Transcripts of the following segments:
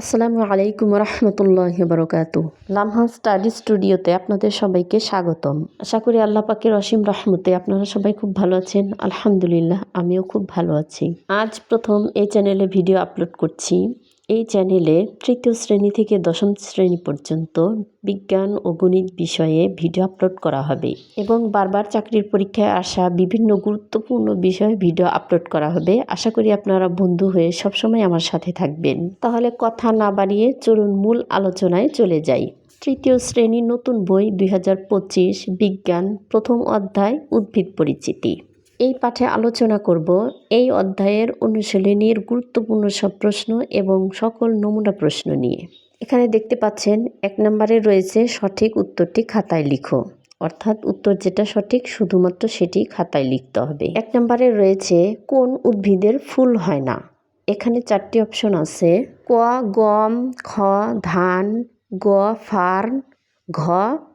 আসসালামু আলাইকুম রহমতুল্লাহ বরকাত লামহা স্টাডি স্টুডিওতে আপনাদের সবাইকে স্বাগতম। আশা করি আল্লাহ পাকের অসীম রহমতে আপনারা সবাই খুব ভালো আছেন। আলহামদুলিল্লাহ, আমিও খুব ভালো আছি। আজ প্রথম এই চ্যানেলে ভিডিও আপলোড করছি। এই চ্যানেলে তৃতীয় শ্রেণি থেকে দশম শ্রেণি পর্যন্ত বিজ্ঞান ও গণিত বিষয়ে ভিডিও আপলোড করা হবে এবং বারবার চাকরির পরীক্ষায় আসা বিভিন্ন গুরুত্বপূর্ণ বিষয়ে ভিডিও আপলোড করা হবে। আশা করি আপনারা বন্ধু হয়ে সবসময় আমার সাথে থাকবেন। তাহলে কথা না বাড়িয়ে চলুন মূল আলোচনায় চলে যাই। তৃতীয় শ্রেণি নতুন বই দুই হাজার পঁচিশ বিজ্ঞান প্রথম অধ্যায় উদ্ভিদ পরিচিতি। এই পাঠে আলোচনা করব এই অধ্যায়ের অনুশীলনীর গুরুত্বপূর্ণ সব প্রশ্ন এবং সকল নমুনা প্রশ্ন নিয়ে। এখানে দেখতে পাচ্ছেন, এক নম্বরে রয়েছে সঠিক উত্তরটি খাতায় লিখো। অর্থাৎ উত্তর যেটা সঠিক, শুধুমাত্র সেটি খাতায় লিখতে হবে। এক নম্বরে রয়েছে, কোন উদ্ভিদের ফুল হয় না? এখানে চারটি অপশন আছে, ক, গম, খ, ধান, গ, ফার্ন ঘ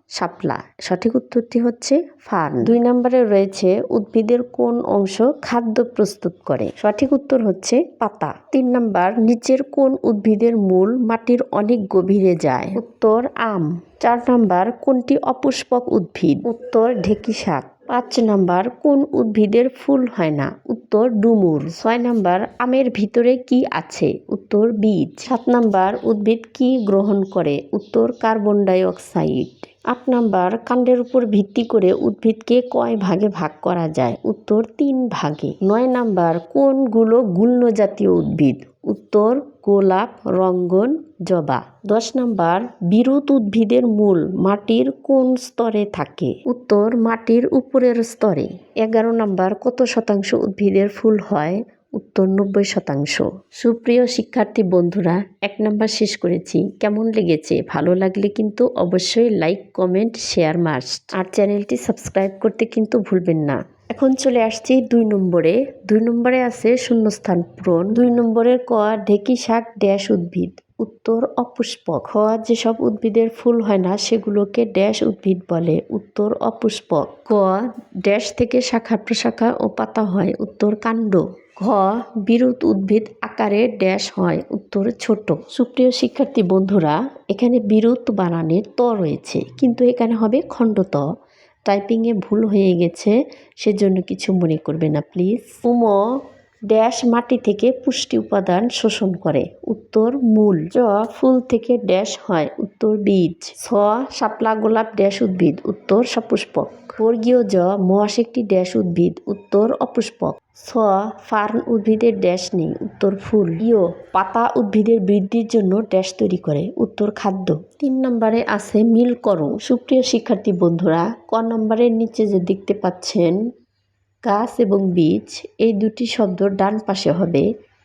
শাপলা সঠিক উত্তরটি হচ্ছে ফার্ন দুই নম্বরে রয়েছে উদ্ভিদের কোন অংশ খাদ্য প্রস্তুত করে? সঠিক উত্তর হচ্ছে পাতা। তিন নম্বর, নিচের কোন উদ্ভিদের মূল মাটির অনেক গভীরে যায়? উত্তর, আম। চার নম্বর, কোনটি অপুষ্পক উদ্ভিদ? উত্তর, ঢেকি শাক। পাঁচ নাম্বার, কোন উদ্ভিদের ফুল হয় না? উত্তর, ডুমুর। ছয় নাম্বার, আমের ভিতরে কি আছে? উত্তর, বীজ। সাত নাম্বার, উদ্ভিদ কি গ্রহণ করে? উত্তর, কার্বন ডাই অক্সাইড আট নাম্বার, কাণ্ডের উপর ভিত্তি করে উদ্ভিদকে কয় ভাগে ভাগ করা যায়? উত্তর, তিন ভাগে। নয় নাম্বার, কোনগুলো গুল্ম জাতীয় উদ্ভিদ? উত্তর, গোলাপ, রঙ্গন, জবা। দশ নাম্বার বিরুৎ উদ্ভিদের মূল মাটির কোন স্তরে থাকে? উত্তর, মাটির উপরের স্তরে। এগারো নাম্বার, কত শতাংশ উদ্ভিদের ফুল হয়? উত্তর, নব্বই শতাংশ। সুপ্রিয় শিক্ষার্থী বন্ধুরা, এক নাম্বার শেষ করেছি। কেমন লেগেছে? ভালো লাগলে কিন্তু অবশ্যই লাইক, কমেন্ট, শেয়ার মাস্ট। আর চ্যানেলটি সাবস্ক্রাইব করতে কিন্তু ভুলবেন না। এখন চলে আসছি দুই নম্বরে। দুই নম্বরে আছে শূন্যস্থান পূরণ। দুই নম্বরের ক, ঢেকি শাক, ড্যাশ উদ্ভিদ। উত্তর, অপুষ্পক। খ, যেসব উদ্ভিদের ফুল হয় না, সেগুলোকে ড্যাশ উদ্ভিদ বলে। উত্তর, অপুষ্পক। ক, ড্যাশ থেকে শাখা প্রশাখা ও পাতা হয়। উত্তর, কাণ্ড। ঘ বিরুৎ উদ্ভিদ আকারে ড্যাশ হয়। উত্তর, ছোট। সুপ্রিয় শিক্ষার্থী বন্ধুরা, এখানে বিরুৎ বানানে ত রয়েছে, কিন্তু এখানে হবে খণ্ডত। টাইপিংয়ে ভুল হয়ে গেছে সেজন্য কিছু মনে করবে না প্লিজ উম ড্যাশ মাটি থেকে পুষ্টি উপাদান শোষণ করে। উত্তর, মূল। জ ফুল থেকে ড্যাশ হয়। উত্তর, বীজ। ছ, শাপলা গোলাপ ড্যাশ উদ্ভিদ। উত্তর, সপুষ্পক। বর্গীয় জ, মহাশ একটি ড্যাশ উদ্ভিদ। উত্তর, অপুষ্পক। ছ, ফার্ন উদ্ভিদের ড্যাশ নেই। উত্তর, ফুল। ইয় পাতা উদ্ভিদের বৃদ্ধির জন্য ড্যাশ তৈরি করে। উত্তর, খাদ্য। তিন নম্বরে আছে মিল করো সুপ্রিয় শিক্ষার্থী বন্ধুরা, ক নম্বরের নিচে যে দেখতে পাচ্ছেন গাছ এবং বীজ, এই দুটি শব্দ ডান পাশে হবে।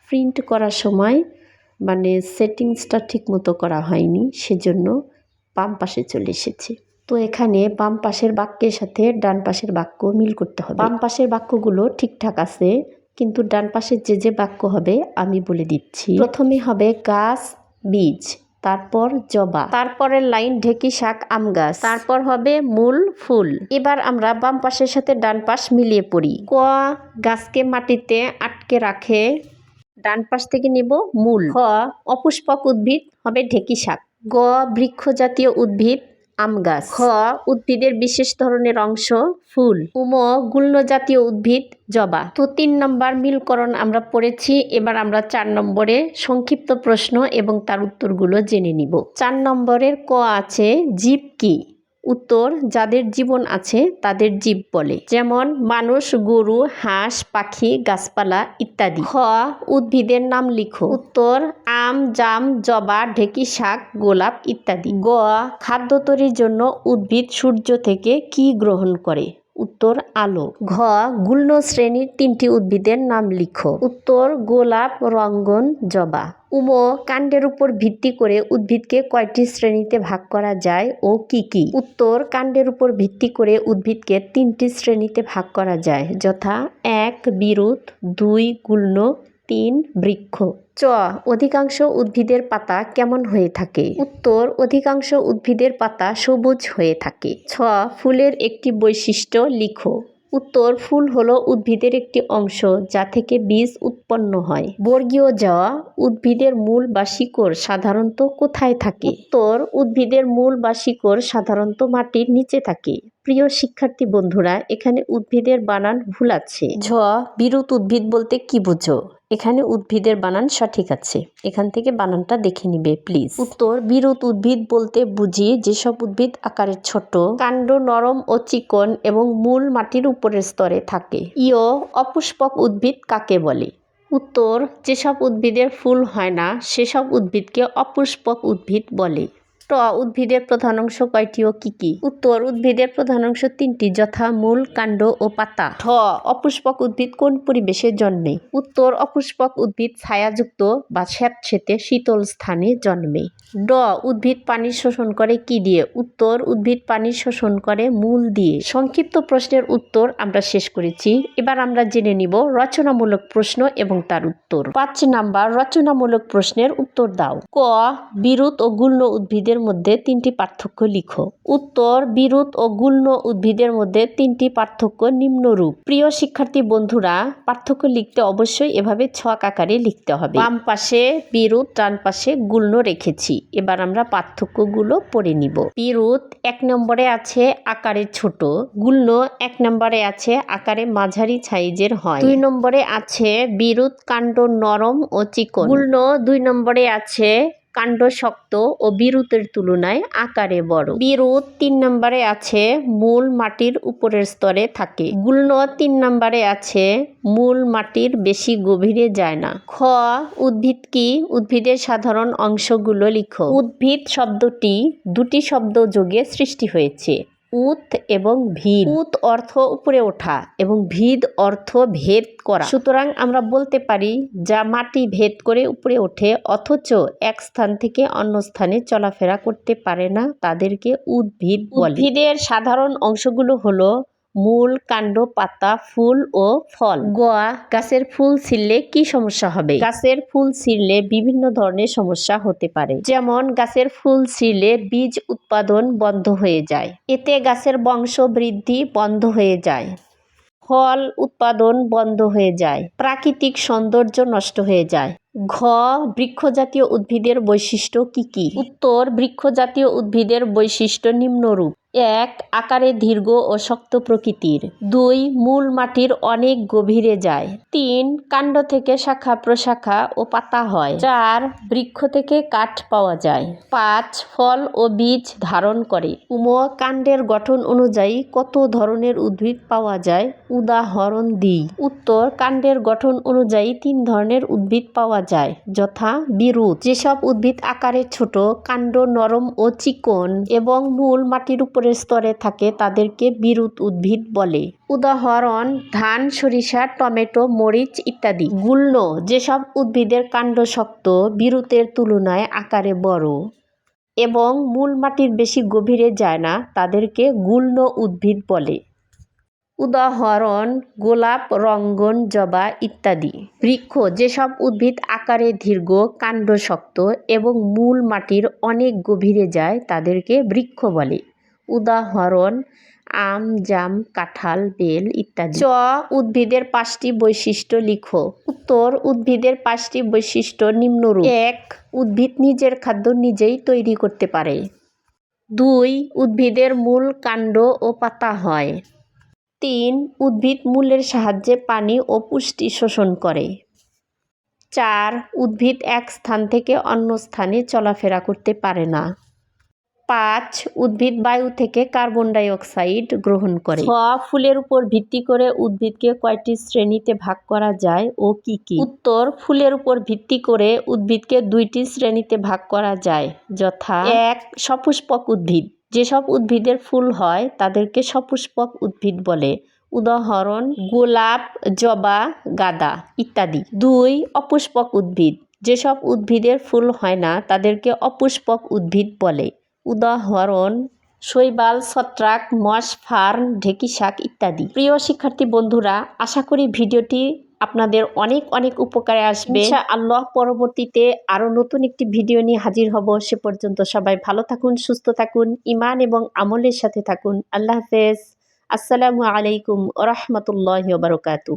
প্রিন্ট করার সময় মানে সেটিংসটা ঠিক মতো করা হয়নি, সেজন্য বাম পাশে চলে এসেছে। তো এখানে বাম পাশের বাক্যের সাথে ডান পাশের বাক্য মিল করতে হবে। বাম পাশের বাক্যগুলো ঠিকঠাক আছে, কিন্তু ডান পাশের যে যে বাক্য হবে আমি বলে দিচ্ছি। প্রথমে হবে গাছ, বীজ। তারপর জবা। তারপরের লাইন ঢেকি শাক আম গাছ। তারপর হবে মূল ফুল। এবার আমরা বাম পাশের সাথে ডান পাশ মিলিয়ে পড়ি। ক গাছকে মাটিতে আটকে রাখে ডান পাশ থেকে নিব মূল। খ অপুষ্পক উদ্ভিদ হবে ঢেকি শাক। গ বৃক্ষ জাতীয় উদ্ভিদ আম গাছ। খ, উদ্ভিদের বিশেষ ধরনের অংশ, ফুল। উম গুল্ম জাতীয় উদ্ভিদ, জবা। তো তিন নম্বর মিলকরণ আমরা পড়েছি, এবার আমরা চার নম্বরে সংক্ষিপ্ত প্রশ্ন এবং তার উত্তরগুলো জেনে নিব। চার নম্বরের ক আছে, জীব কি? উত্তর যাদের জীবন আছে তাদের জীব বলে। যেমন মানুষ, গরু, হাঁস, পাখি, গাছপালা ইত্যাদি। খ উদ্ভিদের নাম লিখো। উত্তর, আম, জাম, জবা, ঢেকি, শাক, গোলাপ ইত্যাদি। গ, খাদ্য তৈরির জন্য উদ্ভিদ সূর্য থেকে কি গ্রহণ করে? উত্তর আলো। ঘ, গুল্ম শ্রেণির তিনটি উদ্ভিদের নাম লিখো। উত্তর, গোলাপ, রঙ্গন, জবা। উম, কাণ্ডের উপর ভিত্তি করে উদ্ভিদকে কয়টি শ্রেণীতে ভাগ করা যায় ও কি কি? উত্তর, কাণ্ডের উপর ভিত্তি করে উদ্ভিদকে তিনটি শ্রেণীতে ভাগ করা যায়, যথা এক বিরুৎ দুই, গুল্ম তিন বৃক্ষ। চ, অধিকাংশ উদ্ভিদের পাতা কেমন হয়ে থাকে? উত্তর, অধিকাংশ উদ্ভিদের পাতা সবুজ হয়ে থাকে। ছ, ফুলের একটি বৈশিষ্ট্য লিখো। উত্তর, ফুল হলো উদ্ভিদের একটি অংশ যা থেকে বীজ উৎপন্ন হয়। বর্গীয় জ, উদ্ভিদের মূল বা শিকড় সাধারণত কোথায় থাকে? উত্তর, উদ্ভিদের মূল বা শিকড় সাধারণত মাটির নিচে থাকে। প্রিয় শিক্ষার্থী বন্ধুরা এখানে উদ্ভিদের বানান ভুল আছে। ঝ বিরুৎ উদ্ভিদ বলতে কি বুঝো? এখানে উদ্ভিদের বানান সঠিক আছে। এখান থেকে বানানটা দেখে নিবে প্লিজ। উত্তর বিরুৎ উদ্ভিদ বলতে বুঝি যেসব উদ্ভিদ আকারে ছোট কাণ্ড নরম ও চিকন এবং মূল মাটির উপরের স্তরে থাকে। ইয় অপুষ্পক উদ্ভিদ কাকে বলে? উত্তর যেসব উদ্ভিদের ফুল হয় না সেসব উদ্ভিদকে অপুষ্পক উদ্ভিদ বলে। ট উদ্ভিদের প্রধান অংশ কয়টি ও কি কি? উত্তর, উদ্ভিদের প্রধান অংশ তিনটি, যথা মূল, কাণ্ড ও পাতা। ঠ, অপুষ্পক উদ্ভিদ কোন পরিবেশে জন্মে? উত্তর, অপুষ্পক উদ্ভিদ ছায়াযুক্ত বা স্যাঁতসেঁতে শীতল স্থানে জন্মে। ড, উদ্ভিদ পানি শোষণ করে কি দিয়ে? উত্তর, উদ্ভিদ পানি শোষণ করে মূল দিয়ে। সংক্ষিপ্ত প্রশ্নের উত্তর আমরা শেষ করেছি। এবার আমরা জেনে নিব রচনামূলক প্রশ্ন এবং তার উত্তর। পাঁচ নাম্বার রচনামূলক প্রশ্নের উত্তর দাও। ক বিরুৎ ও গুল্ম উদ্ভিদের মধ্যে তিনটি পার্থক্য লিখো। উত্তর বিরুৎ ও গুল্ম উদ্ভিদের মধ্যে তিনটি পার্থক্য নিম্নরূপ। প্রিয় শিক্ষার্থী বন্ধুরা, পার্থক্য লিখতে অবশ্যই এভাবে ছক আকারে লিখতে হবে। বাম পাশে বিরুৎ ডান পাশে গুল্ম রেখেছি। এবার আমরা পার্থক্যগুলো পড়ে নিব। বিরুৎ এক নম্বরে আছে আকারে ছোট। গুল্ম এক নম্বরে আছে আকারে মাঝারি সাইজের হয়। দুই নম্বরে আছে বিরুৎ কাণ্ড নরম ও চিকন। গুল্ম দুই নম্বরে আছে কাণ্ড শক্ত ও বিরুতের তুলনায় আকারে বড়। বিরুত তিন নম্বরে আছে মূল মাটির উপরের স্তরে থাকে। গুল্ন তিন নম্বরে আছে মূল মাটির বেশি গভীরে যায় না। খ, উদ্ভিদ কি উদ্ভিদের সাধারণ অংশগুলো লিখো। উদ্ভিদ শব্দটি দুটি শব্দ যোগে সৃষ্টি হয়েছে। উত এবং ভিদ। উত অর্থ উপরে ওঠা এবং ভিদ অর্থ ভেদ করা। সুতরাং আমরা বলতে পারি, যা মাটি ভেদ করে উপরে ওঠে, অথচ এক স্থান থেকে অন্য স্থানে চলাফেরা করতে পারে না, তাদেরকে উদ্ভিদ বলে। উদ্ভিদের সাধারণ অংশগুলো হলো মূল কাণ্ড পাতা ফুল ও ফল। গোয়া গাছের ফুল ছিঁড়লে কি সমস্যা হবে? গাছের ফুল ছিঁড়লে বিভিন্ন ধরনের সমস্যা হতে পারে। যেমন গাছের ফুল ছিঁড়লে বীজ উৎপাদন বন্ধ হয়ে যায়। এতে গাছের বংশ বৃদ্ধি বন্ধ হয়ে যায়। ফল উৎপাদন বন্ধ হয়ে যায়। প্রাকৃতিক সৌন্দর্য নষ্ট হয়ে যায়। ঘ বৃক্ষজাতীয় উদ্ভিদের বৈশিষ্ট্য কি কি? উত্তর বৃক্ষজাতীয় উদ্ভিদের বৈশিষ্ট্য নিম্নরূপ। এক আকারে দীর্ঘ ও শক্ত প্রকৃতির। দুই, মূল মাটির অনেক গভীরে যায়। তিন, কাণ্ড থেকে শাখা প্রশাখা ও পাতা হয়। চার, বৃক্ষ থেকে কাঠ পাওয়া যায়। পাঁচ, ফল ও বীজ ধারণ করে। উম কাণ্ডের গঠন অনুযায়ী কত ধরনের উদ্ভিদ পাওয়া যায়? উদাহরণ দিই উত্তর, কাণ্ডের গঠন অনুযায়ী তিন ধরনের উদ্ভিদ পাওয়া যায়। যথা বিরুৎ যেসব উদ্ভিদ আকারে ছোট, কাণ্ড নরম ও চিকন এবং মূল মাটির উপরের স্তরে থাকে, তাদেরকে বিরুৎ উদ্ভিদ বলে। উদাহরণ, ধান, সরিষা, টমেটো, মরিচ ইত্যাদি। গুল্ম, যেসব উদ্ভিদের কাণ্ড শক্ত, বিরুতের তুলনায় আকারে বড়। এবং মূল মাটির বেশি গভীরে যায় না, তাদেরকে গুল্ম উদ্ভিদ বলে। উদাহরণ, গোলাপ, রঙ্গন, জবা ইত্যাদি। বৃক্ষ, যেসব উদ্ভিদ আকারে দীর্ঘ, কাণ্ড শক্ত এবং মূল মাটির অনেক গভীরে যায়, তাদেরকে বৃক্ষ বলে। উদাহরণ, আম, জাম, কাঁঠাল, বেল ইত্যাদি। চ, উদ্ভিদের পাঁচটি বৈশিষ্ট্য লিখো। উত্তর, উদ্ভিদের পাঁচটি বৈশিষ্ট্য নিম্নরূপ। এক, উদ্ভিদ নিজের খাদ্য নিজেই তৈরি করতে পারে। দুই, উদ্ভিদের মূল কাণ্ড ও পাতা হয়। তিন, উদ্ভিদ মূলের সাহায্যে পানি ও পুষ্টি শোষণ করে। চার, উদ্ভিদ এক স্থান থেকে অন্য স্থানে চলাফেরা করতে পারে না। পাঁচ উদ্ভিদ বায়ু থেকে কার্বন ডাই অক্সাইড গ্রহণ করে। ছ ফুলের উপর ভিত্তি করে উদ্ভিদকে কয়টি শ্রেণীতে ভাগ করা যায় ও কি কি? উত্তর ফুলের উপর ভিত্তি করে উদ্ভিদকে দুইটি শ্রেণীতে ভাগ করা যায় যথা এক সপুষ্পক উদ্ভিদ। যেসব উদ্ভিদের ফুল হয় তাদেরকে সপুষ্পক উদ্ভিদ বলে। উদাহরণ গোলাপ জবা গাঁদা ইত্যাদি। দুই অপুষ্পক উদ্ভিদ। যেসব উদ্ভিদের ফুল হয় না তাদেরকে অপুষ্পক উদ্ভিদ বলে। উদাহরণ, শৈবাল, ছত্রাক, মশ, ফার্ন, ঢেকি শাক ইত্যাদি। প্রিয় শিক্ষার্থী বন্ধুরা, আশা করি ভিডিওটি আপনাদের অনেক অনেক উপকারে আসবে। আল্লাহ পরবর্তীতে আরও নতুন একটি ভিডিও নিয়ে হাজির হব। সে পর্যন্ত সবাই ভালো থাকুন, সুস্থ থাকুন ইমান এবং আমলের সাথে থাকুন। আল্লাহ হাফেজ। আসসালামু আলাইকুম রহমতুল্লাহ বারকাতু